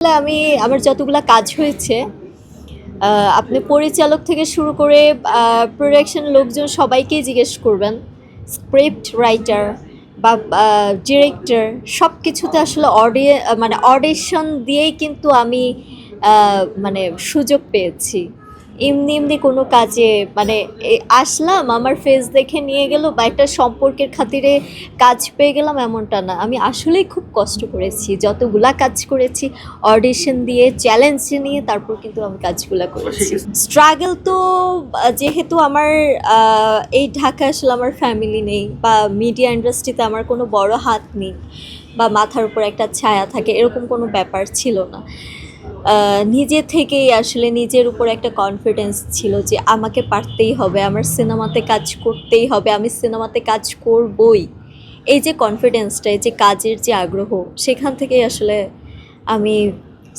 আমি আমার যতগুলা কাজ হয়েছে আপনি পরিচালক থেকে শুরু করে প্রোডাকশন লোকজন সবাইকেই জিজ্ঞেস করবেন। স্ক্রিপ্ট রাইটার বা ডিরেক্টর সব কিছুতে আসলে অডিয়ে মানে অডিশন দিয়েই কিন্তু আমি মানে সুযোগ পেয়েছি। এমনি এমনি কোনো কাজে মানে আসলাম আমার ফেস দেখে নিয়ে গেল বা একটা সম্পর্কের খাতিরে কাজ পেয়ে গেলাম এমনটা না। আমি আসলেই খুব কষ্ট করেছি যতগুলা কাজ করেছি অডিশন দিয়ে চ্যালেঞ্জ নিয়ে তারপর কিন্তু আমি কাজগুলা করেছি। স্ট্রাগল তো যেহেতু আমার এই ঢাকা আসলে আমার ফ্যামিলি নেই বা মিডিয়া ইন্ডাস্ট্রিতে আমার কোনো বড় হাত নেই বা মাথার উপর একটা ছায়া থাকে এরকম কোনো ব্যাপার ছিল না। নিজে থেকেই আসলে নিজের উপর একটা কনফিডেন্স ছিল যে আমাকে পারতেই হবে, আমার সিনেমাতে কাজ করতেই হবে, আমি সিনেমাতে কাজ করবই। এই যে কনফিডেন্সটা এই যে কাজের যে আগ্রহ, সেখান থেকেই আসলে আমি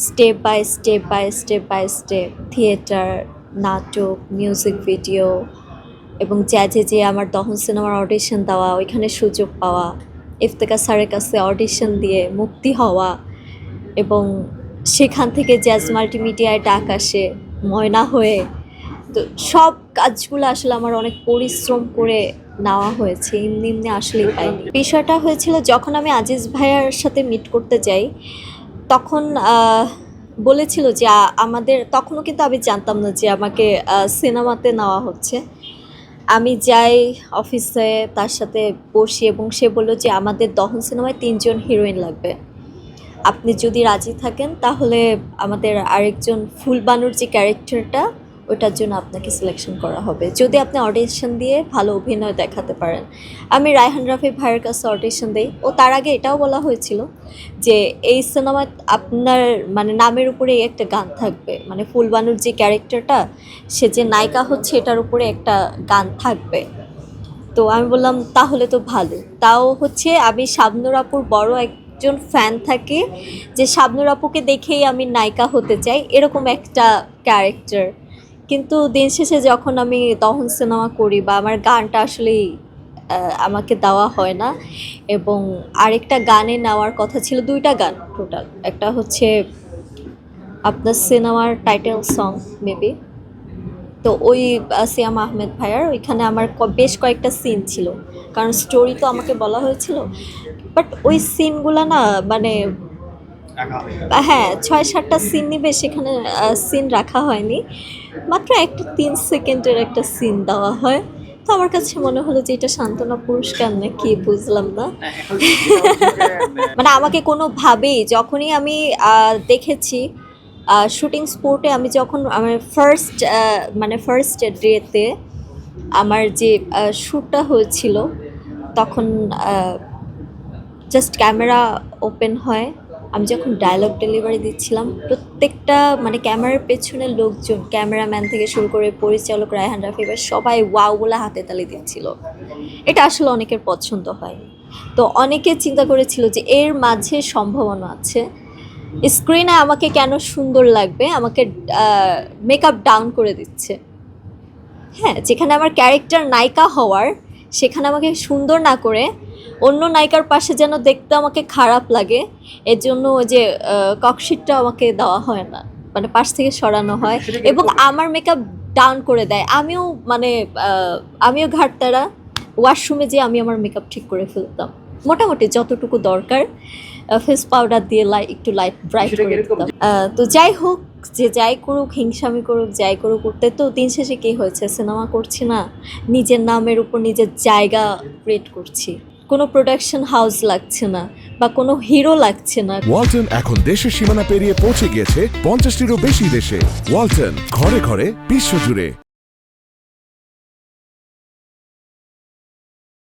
step by step by step by step theatre নাটক মিউজিক ভিডিও এবং জ্যাজে যে আমার দহন সিনেমার অডিশন দেওয়া, ওইখানে সুযোগ পাওয়া ইফতেকা স্যারের কাছে অডিশন দিয়ে মুক্তি হওয়া এবং সেখান থেকে জ্যাজ মাল্টিমিডিয়ায় ডাক আসে, ময়না হয়ে। তো সব কাজগুলো আসলে আমার অনেক পরিশ্রম করে নেওয়া হয়েছে, এমনি এমনি আসলেই পাইনি বিষয়টা হয়েছিল, যখন আমি আজিজ ভাইয়ার সাথে মিট করতে যাই, তখন বলেছিল যে আমাদের, তখনও কিন্তু আমি জানতাম না যে আমাকে সিনেমাতে নেওয়া হচ্ছে। আমি যাই অফিসে তার সাথে বসি এবং সে বলল যে, আমাদের দহন সিনেমায় তিনজন হিরোইন লাগবে। আপনি যদি রাজি থাকেন, তাহলে আমাদের আরেকজন ফুলবানুর যে ক্যারেক্টারটা ওটার জন্য আপনাকে সিলেকশন করা হবে। যদি আপনি অডিশন দিয়ে ভালো অভিনয় দেখাতে পারেন। আমি রায়হান রাফি ভাইয়ের কাছে অডিশন দিই। ও তার আগে এটাও বলা হয়েছিল যে, এই সিনেমায় আপনার মানে নামের উপরে একটা গান থাকবে। মানে ফুলবানুর যে ক্যারেক্টারটা, সে যে নায়িকা হচ্ছে, এটার উপরে একটা গান থাকবে। তো আমি বললাম, তাহলে তো ভালো। তাও হচ্ছে, আমি শাবনুর আপুর বড় একজন ফ্যান থাকে যে শাবনুর আপুকে দেখেই আমি নায়িকা হতে চাই, এরকম একটা ক্যারেক্টার কিন্তু দিন শেষে যখন আমি দহন সিনেমা করি বা আমার গানটা আসলেই আমাকে দেওয়া হয় না এবং আরেকটা গানে নেওয়ার কথা ছিল, দুইটা গান টোটাল একটা হচ্ছে আপনার সিনেমার টাইটেল সং মেবি তো ওই সিয়াম আহমেদ ভাইয়ার ওইখানে আমার বেশ কয়েকটা সিন ছিল। কারণ স্টোরি তো আমাকে বলা হয়েছিল। বাট ওই সিনগুলো না মানে হ্যাঁ ছয় সাতটা সিন নিবে সেখানে সিন রাখা হয়নি। মাত্র একটা তিন সেকেন্ডের একটা সিন দেওয়া হয়। তো আমার কাছে মনে হলো যে এটা সান্ত্বনা পুরস্কার না কি বুঝলাম না। মানে আমাকে কোনোভাবেই যখনই আমি দেখেছি শুটিং স্পোর্টে আমি যখন, আমার ফার্স্ট মানে ফার্স্ট ডেতে আমার যে শ্যুটটা হয়েছিল, তখন জাস্ট ক্যামেরা ওপেন হয়। আমি যখন ডায়লগ ডেলিভারি দিচ্ছিলাম, প্রত্যেকটা মানে ক্যামেরার পেছনে লোকজন ক্যামেরাম্যান থেকে শুরু করে পরিচালক, রায়হান রাফি বা সবাই ওয়াও বলে হাতে তালি দিচ্ছিল। এটা আসলে অনেকের পছন্দ হয়। তো অনেকে চিন্তা করেছিল যে এর মাঝে সম্ভাবনা আছে। স্ক্রিনে আমাকে কেন সুন্দর লাগবে? আমাকে মেকআপ ডাউন করে দিচ্ছে। হ্যাঁ যেখানে আমার ক্যারেক্টার নায়িকা হওয়ার সেখানে আমাকে সুন্দর না করে অন্য নায়িকার পাশে যেন দেখতে আমাকে খারাপ লাগে এর জন্য ওই যে ককশিটটা আমাকে দেওয়া হয় না। মানে পাশ থেকে সরানো হয় এবং আমার মেকআপ ডাউন করে দেয়। আমিও মানে আমিও ঘাটতারা ওয়াশরুমে যেয়ে আমি আমার মেকআপ ঠিক করে ফেলতাম। মোটামুটি যতটুকু দরকার। ফেস পাউডার দিয়ে লাই একটু লাইট ব্রাইট করে দিতাম। তো যাই হোক যে যাই করুক হিংসামি করুক যাই করুক করতে তো দিন শেষে কী হয়েছে? সিনেমা করছি না নিজের নামের উপর নিজের জায়গা ক্রিয়েট করছি। কোনো প্রোডাকশন হাউস লাগছে না বা কোনো হিরো লাগছে না। ওয়ালটন এখন দেশের সীমানা পেরিয়ে পৌঁছে গিয়েছে পঞ্চাশটিরও বেশি দেশে। ওয়ালটন ঘরে ঘরে বিশ্বজুড়ে।